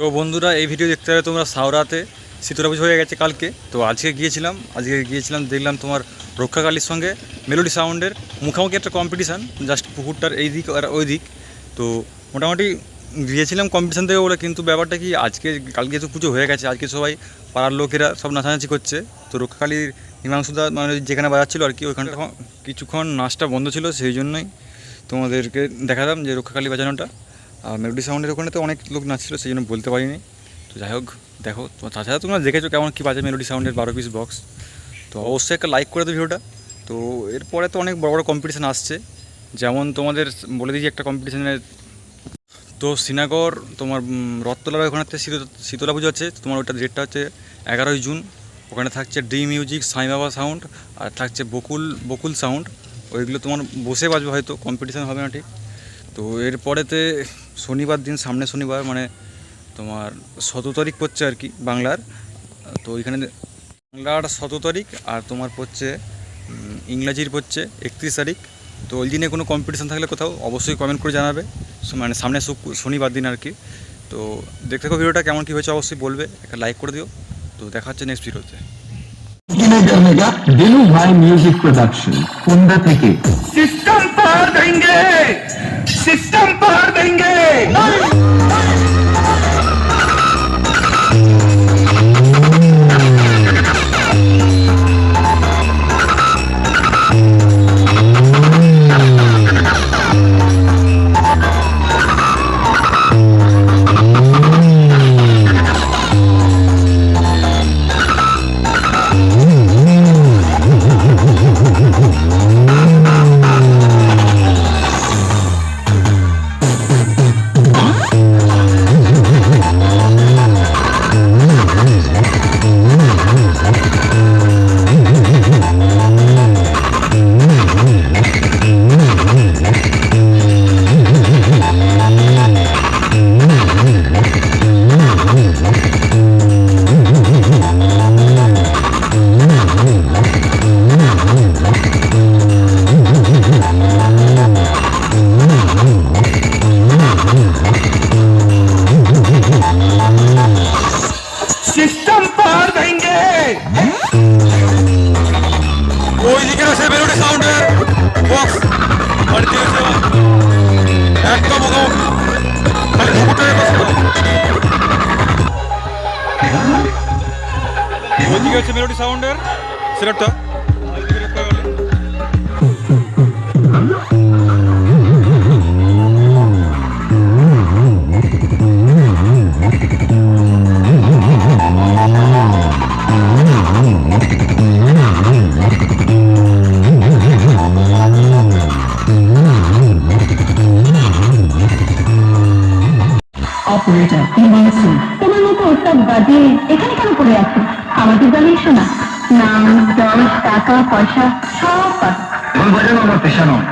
তো বন্ধুরা, এই ভিডিও দেখতে হবে তোমরা সাউরাতে শীতলা পুজো হয়ে গেছে কালকে। তো আজকে গিয়েছিলাম আজকে গিয়েছিলাম, দেখলাম তোমার রক্ষাকালীর সঙ্গে মেলোডি সাউন্ডের মুখোমুখি একটা কম্পিটিশান জাস্ট পুকুরটার এই দিক আর ওই দিক। তো মোটামুটি গিয়েছিলাম কম্পিটিশান থেকে বলে, কিন্তু ব্যাপারটা কি, আজকে, কালকে তো পুজো হয়ে গেছে, আজকে সবাই পাড়ার লোকেরা সব নাচানাচি করছে। তো রক্ষাকালীর হিমাংশুদা মানে যেখানে বাজাচ্ছিলো আর কি, ওইখানটা কিছুক্ষণ নাচটা বন্ধ ছিল, সেই জন্যই তোমাদেরকে দেখালাম যে রক্ষাকালী বাজানোটা। মেলোডি সাউন্ডের ওখানে তো অনেক লোক নাচছিল, সেই জন্য বলতে পারিনি। তো যাই হোক, দেখো তাছাড়া তোমরা দেখেছ কেমন কী বাজে মেলোডি সাউন্ডের বারো পিস বক্স তো অবশ্যই একটা লাইক করে দেবে ভিডিওটা। তো এরপরে তো অনেক বড় বড় কম্পিটিশান আসছে। যেমন তোমাদের বলে দিয়েছি একটা কম্পিটিশানের তো শ্রীনগর তোমার রথতলার ওখানে শীত- শীতলা পুজো আছে তোমার ওটা ডেটটা হচ্ছে এগারোই জুন। ওখানে থাকছে ডি মিউজিক সাই বাবা সাউন্ড আর থাকছে বকুল বকুল সাউন্ড ওইগুলো তোমার বসে বাজবে হয়তো কম্পিটিশান হবে না ঠিক। তো এরপরেতে শনিবার দিন, সামনে শনিবার মানে তোমার শত তারিখ পড়ছে আর কি বাংলার। তো ওইখানে বাংলার শত তারিখ আর তোমার পড়ছে ইংরাজির পড়ছে একত্রিশ তারিখ। তো ওই দিনে কোনো কম্পিটিশান থাকলে কোথাও অবশ্যই কমেন্ট করে জানাবে। মানে সামনে শনিবার দিন আর কি। তো দেখতে থাকো ভিডিওটা, কেমন কী হয়েছে অবশ্যই বলবে, একটা লাইক করে দিও। তো দেখা হচ্ছে নেক্সট ভিডিওতে থেকে পার পার सिस्टम पार देंगे ওই দিকে রয়েছে মেলোডি সাউন্ডের বক্স বাড়িতে রয়েছে একদম মুখোমুখি খালি পুকুরটাকে বসে ওইদিকে হচ্ছে মেলোডি সাউন্ডের সিলেটটা হিমাংশু তোমার মতো ওস্তাদ বাজে, এখানে কেন পড়ে আছো? আমাদের দলে এসো না নাম, দশ, টাকা, পয়সা, সব ঢোল বাজানো আমার পেশা নয়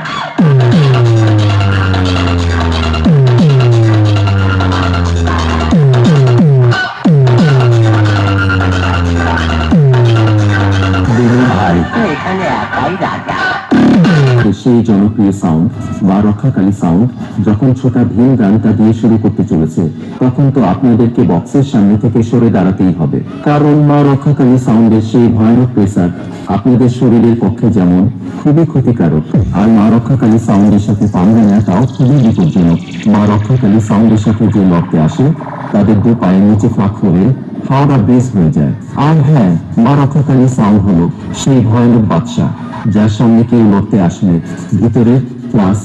সেই জনপ্রিয় সাউন্ড বা রক্ষাকালী সাউন্ড যখন ছোটা ভীম গানটা দিয়ে শুরু করতে চলেছে, তখন তো আপনাদেরকে বক্সের সামনে থেকে সরে দাঁড়াতেই হবে। কারণ মা রক্ষাকালী সাউন্ডের সেই ভয়ানক প্রেসার আপনাদের শরীরের পক্ষে যেমন খুবই ক্ষতিকারক, আর মা রক্ষাকালী সাউন্ডের সাথে পাঙ্গা নেওয়াটাও খুবই বিপজ্জনক। মা রক্ষাকালী সাউন্ডের সাথে যে লড়তে আসে, তাদের দু পায়ের নিচে ফাঁক হয়ে হাওড়া বেস হয়ে যায়। আর হ্যাঁ মা রক্ষাকালী সাউন্ড হলো সেই ভয়ানক বাদশা যার সঙ্গে কেউ লড়তে আসলে ভিতরে ক্লাস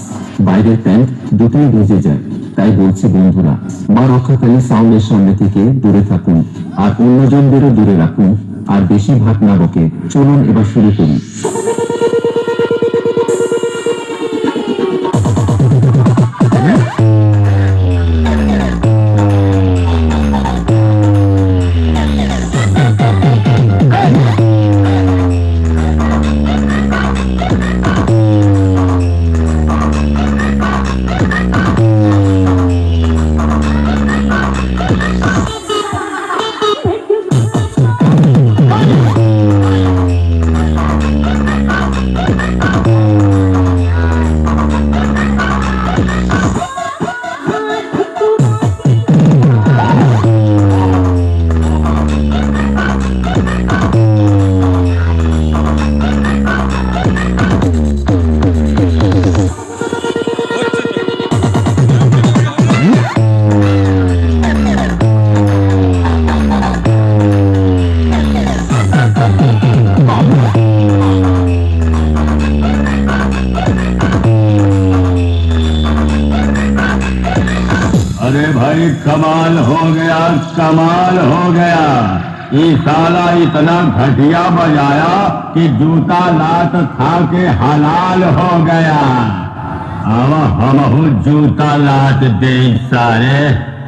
বাইরের প্যান্ট দুটোই ভিজে যায়। তাই বলছে বন্ধুরা, মা রক্ষাকালী সাউন্ডের সামনে থেকে দূরে থাকুন, আর অন্যজনদেরও দূরে রাখুন, আর বেশি ভাত না বকে চলুন এবার শুরু করি। अरे भाई कमाल हो गया कमाल हो गया। ये साला इतना घटिया बजाया कि जूता लात खा के हलाल हो गया। अब हम जूता लात दे सारे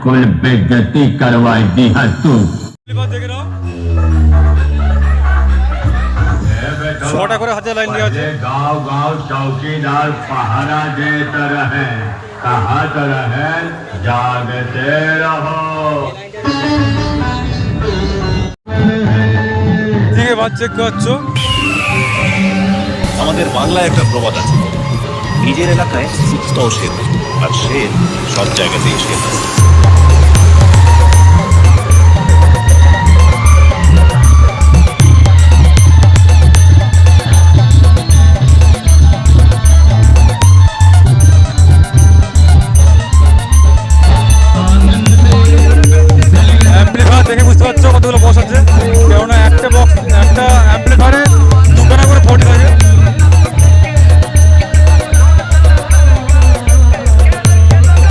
कुल बेगती करवाई दी है तू। छोटा गाँव गाँव चौकीदार पहाड़ा देते रहे। कहत रहे जागते रहो ঠিক আছে বাদ চেক করছো আমাদের বাংলায় একটা প্রবাদ আছে নিজের এলাকায় সুস্থ শের আর শের সব জায়গাতেই শের